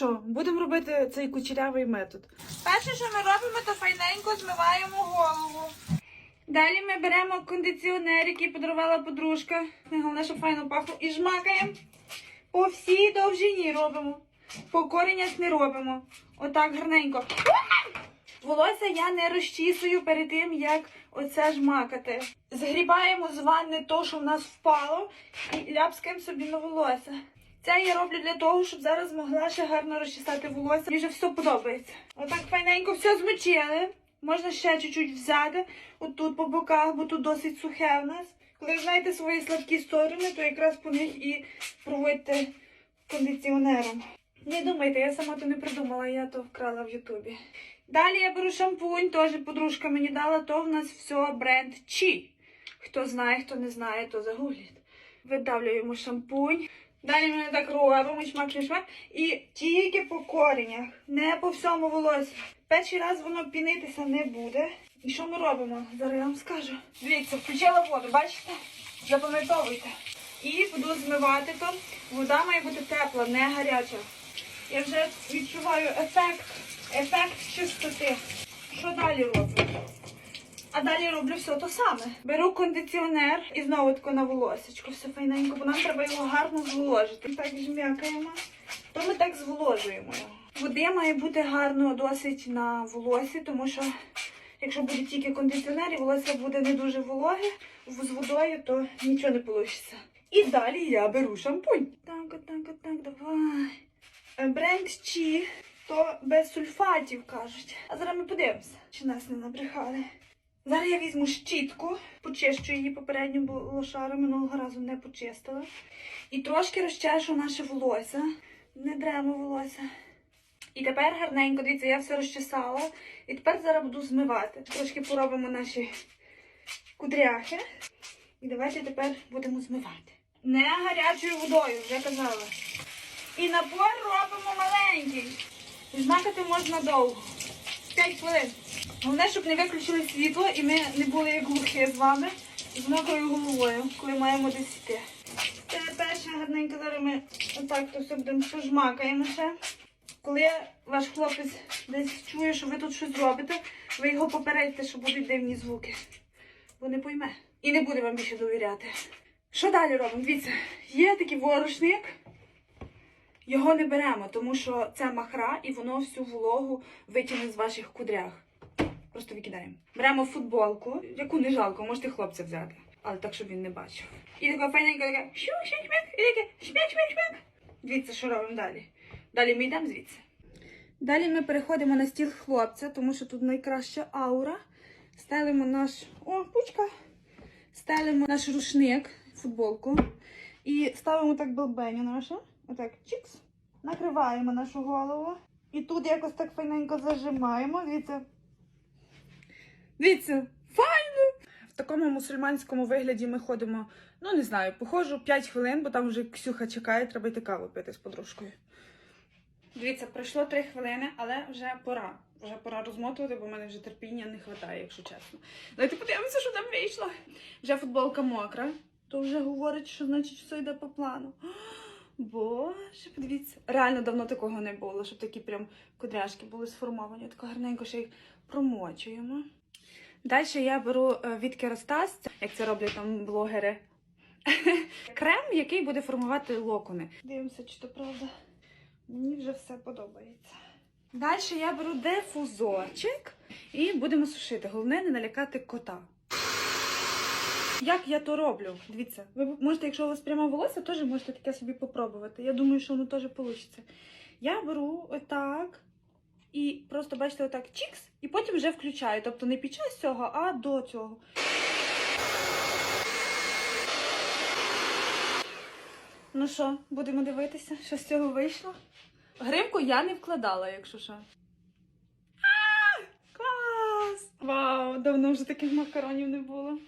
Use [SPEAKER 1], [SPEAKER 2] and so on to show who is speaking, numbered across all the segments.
[SPEAKER 1] що, будемо робити цей кучерявий метод. Перше, що ми робимо, то файненько змиваємо голову. Далі ми беремо кондиціонер, який подарувала подружка. Головне, щоб файно пахло. І жмакаємо. По всій довжині робимо. По коренях не робимо. Отак гарненько. Волосся я не розчісую перед тим, як оце жмакати. Згрібаємо з ванни то, що в нас впало, і ляпскаємо собі на волосся. Це я роблю для того, щоб зараз могла ще гарно розчесати волосся. Мені вже все подобається. Отак файненько все змочили. Можна ще чуть-чуть взяти, отут по боках, бо тут досить сухе в нас. Коли знаєте свої слабкі сторони, то якраз по них і проводьте кондиціонером. Не думайте, я сама то не придумала, я то вкрала в Ютубі. Далі я беру шампунь, теж подружка мені дала, то в нас все бренд Чі. Хто знає, хто не знає, то загугліть. Видавлюємо шампунь. Далі ми так робимо, шмак, шмак. І тільки по коренях, не по всьому волосі. Перший раз воно пінитися не буде. І що ми робимо? Зараз я вам скажу. Дивіться, включила воду, бачите? Запам'ятовуйте. І буду змивати то. Вода має бути тепла, не гаряча. Я вже відчуваю ефект, ефект чистоти. Що далі роблю? А далі роблю все то саме. Беру кондиціонер і знову тако на волосечко, все файненько, бо нам треба його гарно зволожити. Так жмякаємо, то ми так зволожуємо його. Води має бути гарно досить на волосі, тому що якщо буде тільки кондиціонер і волосся буде не дуже вологе з водою, то нічого не вийде. І далі я беру шампунь. Так, отак, отак, давай. Е, Бренд Чі, то без сульфатів кажуть. А зараз ми подивимося, чи нас не набрехали. Зараз я візьму щітку, почищу її попередньо, бо лошара минулого разу не почистила. І трошки розчешу наше волосся. Не дремо волосся. І тепер гарненько, дивіться, я все розчесала. І тепер зараз буду змивати. Трошки поробимо наші кудряхи. І давайте тепер будемо змивати. Не гарячою водою, вже казала. І напор робимо маленький. І Жмакати можна довго. 5 хвилин. Головне, щоб не виключили світло і ми не були як глухі з вами з мокрою головою, коли маємо десь йти. Це перше гарненько, зараз ми отак то все будемо пожмакаємо ще. Коли ваш хлопець десь чує, що ви тут щось робите, ви його попередьте, що будуть дивні звуки. Бо не пойме. І не буде вам більше довіряти. Що далі робимо? Дивіться, є такий ворошник. Його не беремо, тому що це махра і воно всю вологу витягне з ваших кудрях. Просто викидаємо. Беремо футболку, яку не жалко, можете хлопця взяти, але так, щоб він не бачив. І така файненька така шмяк, і таке шмяк, шмяк, шмяк. Дивіться, що робимо далі. Далі ми йдемо звідси. Далі ми переходимо на стіл хлопця, тому що тут найкраща аура. Стелимо наш. О, пучка! Стелимо наш рушник, футболку. І ставимо так долбеню наше. Отак, чікс. Накриваємо нашу голову. І тут якось так файненько зажимаємо. Дивіться. Дивіться, файно! В такому мусульманському вигляді ми ходимо, ну не знаю, походжу 5 хвилин, бо там вже Ксюха чекає, треба йти каву пити з подружкою. Дивіться, пройшло 3 хвилини, але вже пора. Вже пора розмотувати, бо в мене вже терпіння не вистачає, якщо чесно. Давайте подивимося, що там вийшло. Вже футболка мокра, то вже говорить, що значить все йде по плану. Боже, подивіться. Реально давно такого не було, щоб такі прям кудряшки були сформовані. Тако гарненько ще їх промочуємо. Далі я беру е, від Керастас, як це роблять там блогери. Крем, який буде формувати локони. Дивимося, чи то правда. Мені вже все подобається. Далі я беру дифузорчик і будемо сушити. Головне не налякати кота. Як я то роблю? Дивіться, ви можете, якщо у вас пряме волосся, теж можете таке собі попробувати. Я думаю, що воно теж вийде. Я беру отак і просто бачите, отак чікс, і потім вже включаю. Тобто не під час цього, а до цього. Ну що, будемо дивитися, що з цього вийшло. Гривку я не вкладала, якщо що. Клас! Вау! Давно вже таких макаронів не було.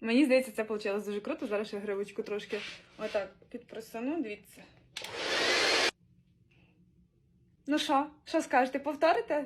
[SPEAKER 1] Мені здається, це вийшло дуже круто. Зараз ще гривочку трошки отак підпросуну, дивіться. Ну що, що скажете, повторите?